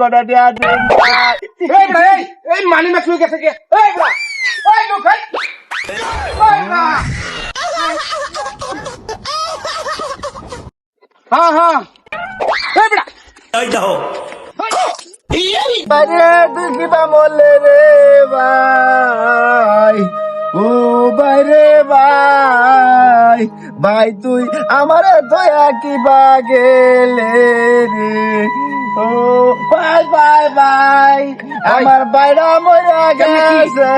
কটা টিয়া দেন। ভাই এই বড়া এই এই মানি ম্যাচ হয়ে গেছে কে এই বড়া এই লোক এই। এই হ্যাঁ হ্যাঁ এই বড়া আরে তুই কিবা রে ভাই ও বাইরে ভাই ভাই তুই আমার দয়া কিবা গেলে রে? ও ভাই ভাই। ভাই আমার বাইরা মরা গেছে।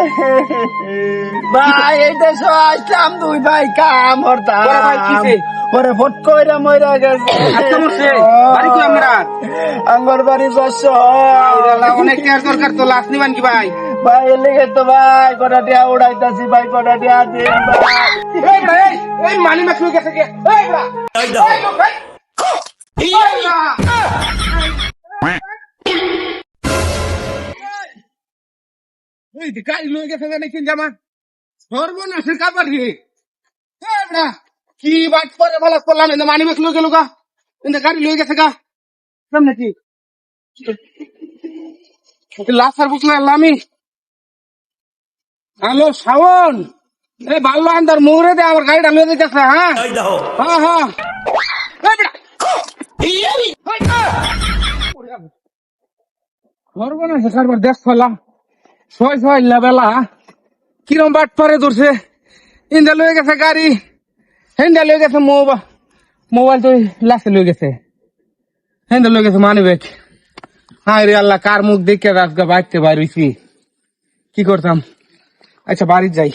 ভাই এই দেশ আসলাম তুই ভাই কাম হরতাম। ওরে ভাই, ফট কইরা মরা গেছে? আঙ্গর বাড়ি যশ অনেক দরকার তো লাশ নিবান কি ভাই? ভাই লেগে তো ভাই কটা টিয়া উড়াইতাছি ভাই কটা টিয়া দিন ভাই। এই মানি ম্যাচ গেছে কে? এই বড়া এই যে গাড়ি লয়ে গেছে না কিন জামা? সর্বনাশের কাবার রে। এই কি বাট পরে ভালো করলাম না মানি লয়ে গেল গা। কিন্তু গাড়ি লয়ে গেছে গা। সামনে কি লাসার বুঝলে আমি। হ্যালো শাওন। এ ভালো আন্দার মোড়ে দে আমার গাড়িটা লয়ে যেতেছে হ্যাঁ? হ্যাঁ হ্যাঁ। এই সর্বনাশ কারবার দেশ ফেলাম ছয় ছয় লেবেলা। কিরম বাট পারে দূরছে ইন্দা লয়ে গেছে গাড়ি। হেন্দা লয়ে গেছে মোবাইল মোবাইল তো লাস্টে লয়ে গেছে। হেন্দা লয়ে গেছে মানি ব্যাগ হায় রে আল্লাহ, কার মুখ দেখে রাজগা বাড়তে বাইরেছি কি করতাম? আচ্ছা বাড়ির যাই।